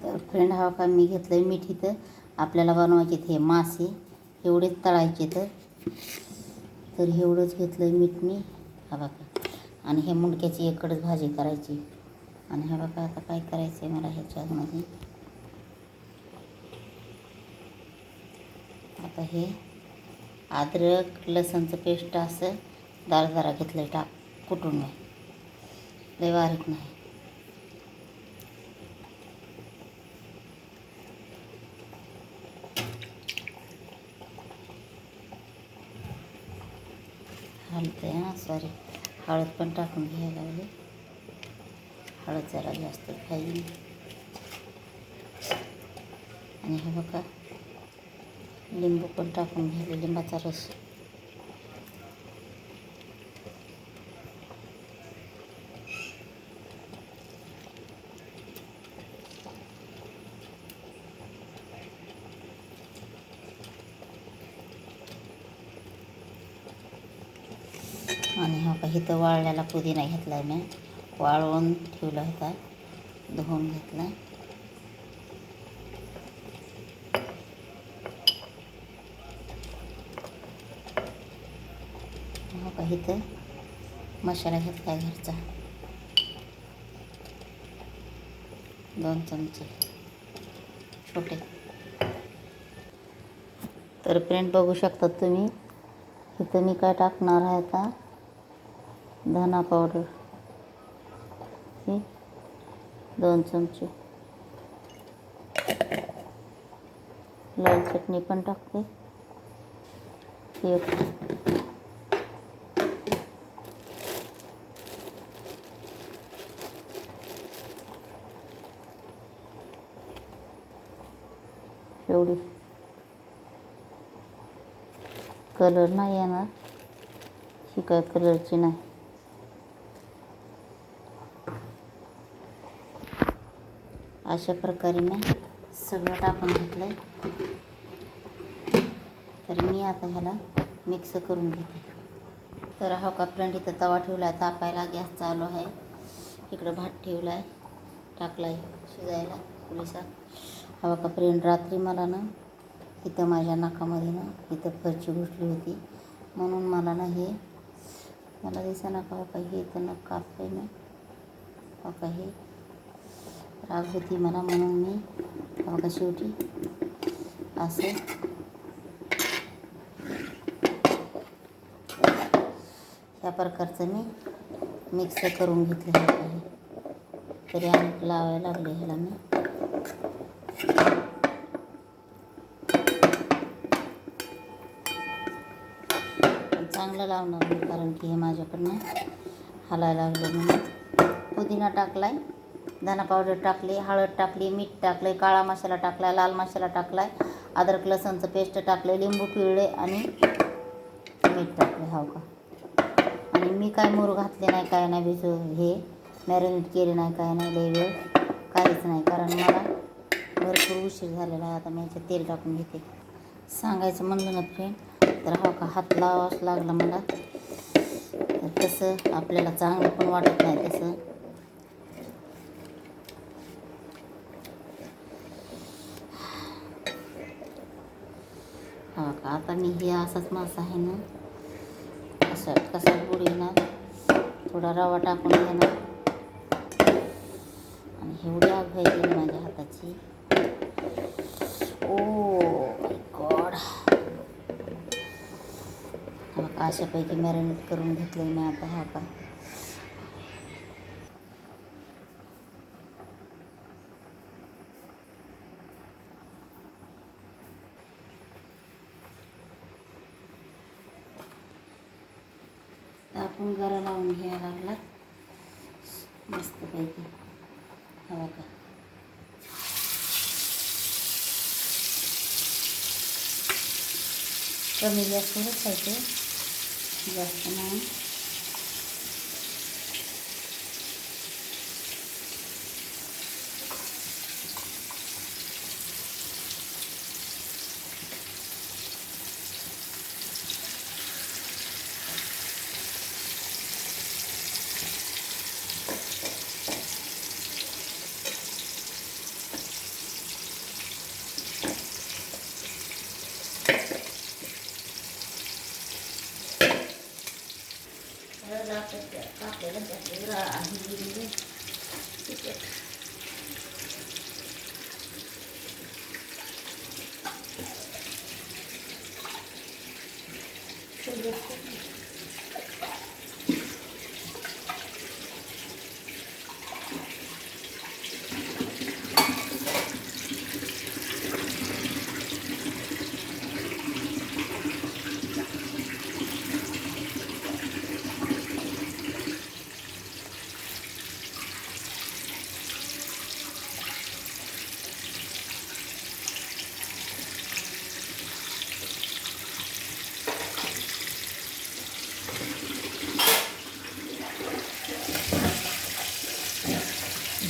तर फ्रेंड हा का मी घेतलं आहे मीठ इथं. आपल्याला बनवायचे हे मासे. एवढेच तळायचे तर तर एवढंच घेतलं आहे मीठ मी. हा बघा. आणि हे मुंडक्याची एकडच भाजी करायची. आणि हा बघा आता काय करायचं आहे मला ह्याच्यामध्ये. आता हे अद्रक लसणचं पेस्ट असं दाळ जरा घेतलं आहे टाक कुटून लय बारीक नाही. घालते हां सॉरी हळद पण टाकून घ्यायला लागली. हळद जरा जास्त खाईल. आणि हे बघा लिंबू पण टाकून घ्यायला लिंबाचा रस. आणि हा का इथं वाळलेला पुदिना घेतला आहे मी. वाळवून ठेवला होता धुवून घेतला. हा का इथं मसाला घेतला आहे घरचा. दोन चमचे छोटे. तर प्रिंट बघू शकतात तुम्ही. इथं मी काय टाकणार आहे आता? धना पावडर ही? दोन चमचे. लाल चटणी पण टाकते. एक. एवढी. कलर नाही येणार. ही काय कलरची नाही. अशा प्रकारे मी सगळं टाकून घेतलं आहे तर मी आता ह्याला मिक्स करून घेते. तर हा का फ्रेंड इथं तवा ठेवला आहे तापायला गॅस चालू आहे. इकडं भात ठेवला आहे टाकला आहे शिजायला पुलिसा हवा का फ्रेंड रात्री मला ना इथं माझ्या नाकामध्ये ना इथं फरची घुसली होती. म्हणून मला ना हे मला दिसा नका का हे इथं नका कापलं मी हे राग होती मला म्हणून मी बघा का शेवटी असं. ह्या प्रकारचं मी मिक्स करून घेतलेलं आहे तरी आणि लावायला लागले ह्याला मी. चांगलं लावणार मी कारण की हे माझ्याकडनं हलायला लागलं म्हणून. पुदिना टाकलाय. धना पावडर टाकली हळद टाकली मीठ टाकले काळा मसाला टाकला लाल मसाला आहे अद्रक लसणचं पेस्ट टाकले लिंबू पिळले आणि मीठ टाकले हो का? आणि मी काय मोर घातले नाही काय नाही भिजू हे मॅरिनेट केले नाही काय नाही लय वेळ काहीच नाही कारण मला भरपूर उशीर झालेला आहे आता मी ह्याच्यात तेल टाकून घेते. सांगायचं म्हणलं ना फ्रेंड तर हो का हात लावावाच लागला मला. तर तसं आपल्याला चांगलं पण वाटत नाही तसं. का? आता मी हे असाच मासा आहे ना? असं कसा येणार? थोडा रवा टाकून घेणार. आणि एवढी आग व्हायची माझ्या हाताची. Oh ओ गॉड अशापैकी मॅरिनेट करून घेतलं मी आता हा का आपण गरा लावून घ्यायला लागला मस्तपैकी हवा का कमी गॅसवरच आहे ते जास्त नाही. dapat ka, kapag ka, kapag ka,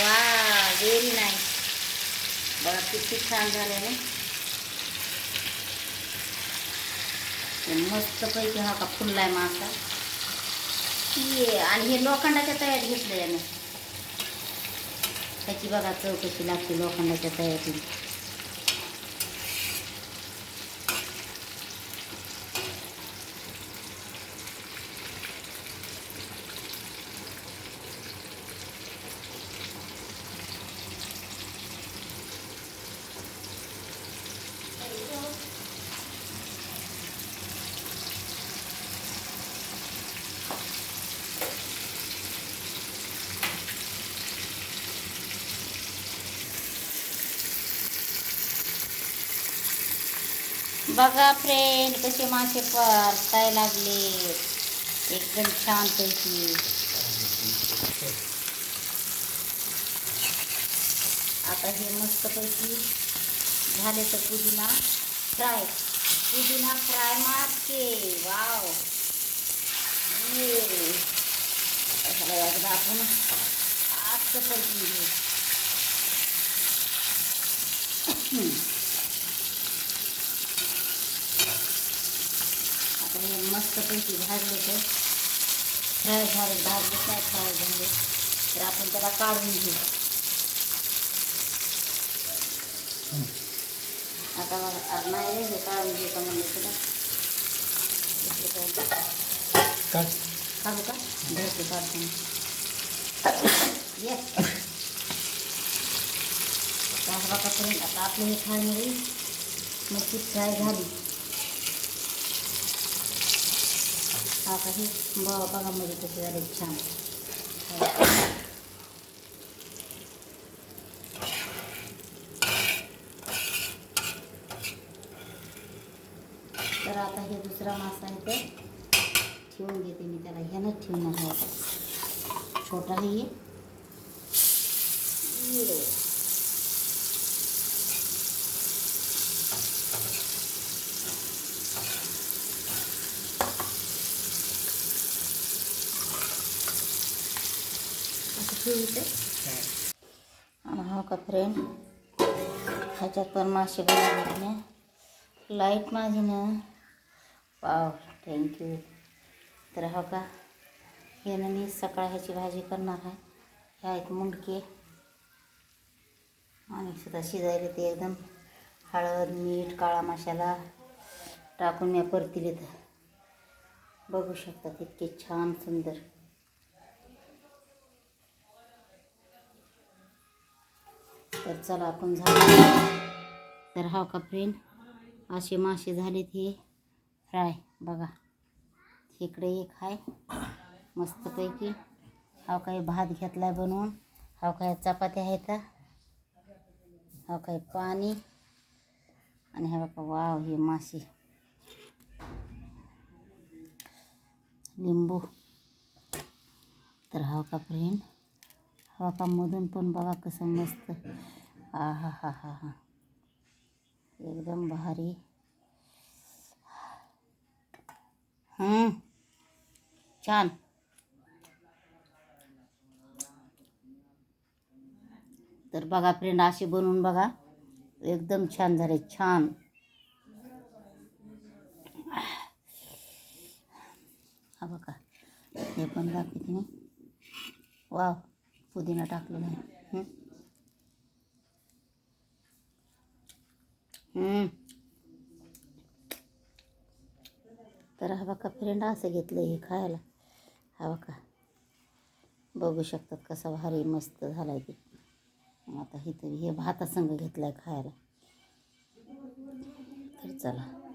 वा व्हेरी नाईस बघा किती छान झालेलं मस्त पैकी हा का फुललाय मासा. ये आणि हे लोखंडाच्या तयात घेतलं यानं त्याची बघा चौकशी लागते लोखंडाच्या तयातून बघा फ्रेंड कसे मासे परताय लागले. एकदम छान पैकी आता हे मस्त पैकी झाले तर पुदिना फ्राय. पुदिना फ्राय मासे वाव. ये. एकदा आपण आजचं परतून आता हे मस्तपैकी भाजले तर फ्राय झाले भाजले काय फ्राय झाले तर आपण त्याला काढून घेऊ आता मला नाही हे काढून घेऊ का म्हणलं तुला काढू का? धरते काढतो येस बघापर्यंत आता आपली हे खाण्यामध्ये मच्छी फ्राय झाली हे ब- बघा मध्ये कसे झाले छान. तर आता हे दुसरा मासा आहे तर ठेवून घेते मी त्याला. ह्यानंच ठेवणार आहे. आता ठेवते. आणि हो का फ्रेंड ह्याच्यात पण मासे बनवले ना लाइट माझी ना. पाव थँक्यू तर हो का यानं मी सकाळ ह्याची भाजी करणार आहे. हे आहेत मुंडके. आणि सुद्धा शिजायला ते एकदम हळद मीठ काळा मसाला टाकून मी परतील तर बघू शकता इतके छान सुंदर. तर चला आपण झालं. तर हा का फ्रेंड असे मासे झालेत हे. फ्राय. बघा. इकडे एक आहे मस्तपैकी. हा काही भात घेतला बनवून. हा काय चपात्या आहेत हा काय पाणी. आणि हा बघा वाव हे मासे. लिंबू. तर हा का फ्रेंड हातामधून मधून पण बघा कसं मस्त. आ हा हा हा हा. एकदम भारी. छान. तर बघा फ्रेंड असे बनवून बघा. एकदम छान झाले छान. हा बघा. हे पण दाखवते मी. वाव. पुदिना टाकलेला आहे हं. हं. तर हा बघा फ्रेंड असं घेतलं हे खायला. हा बघा. बघू शकतात कसा भारी मस्त झाला आहे ते आता इथं हे भातासंग घेतलं आहे खायला. तर चला.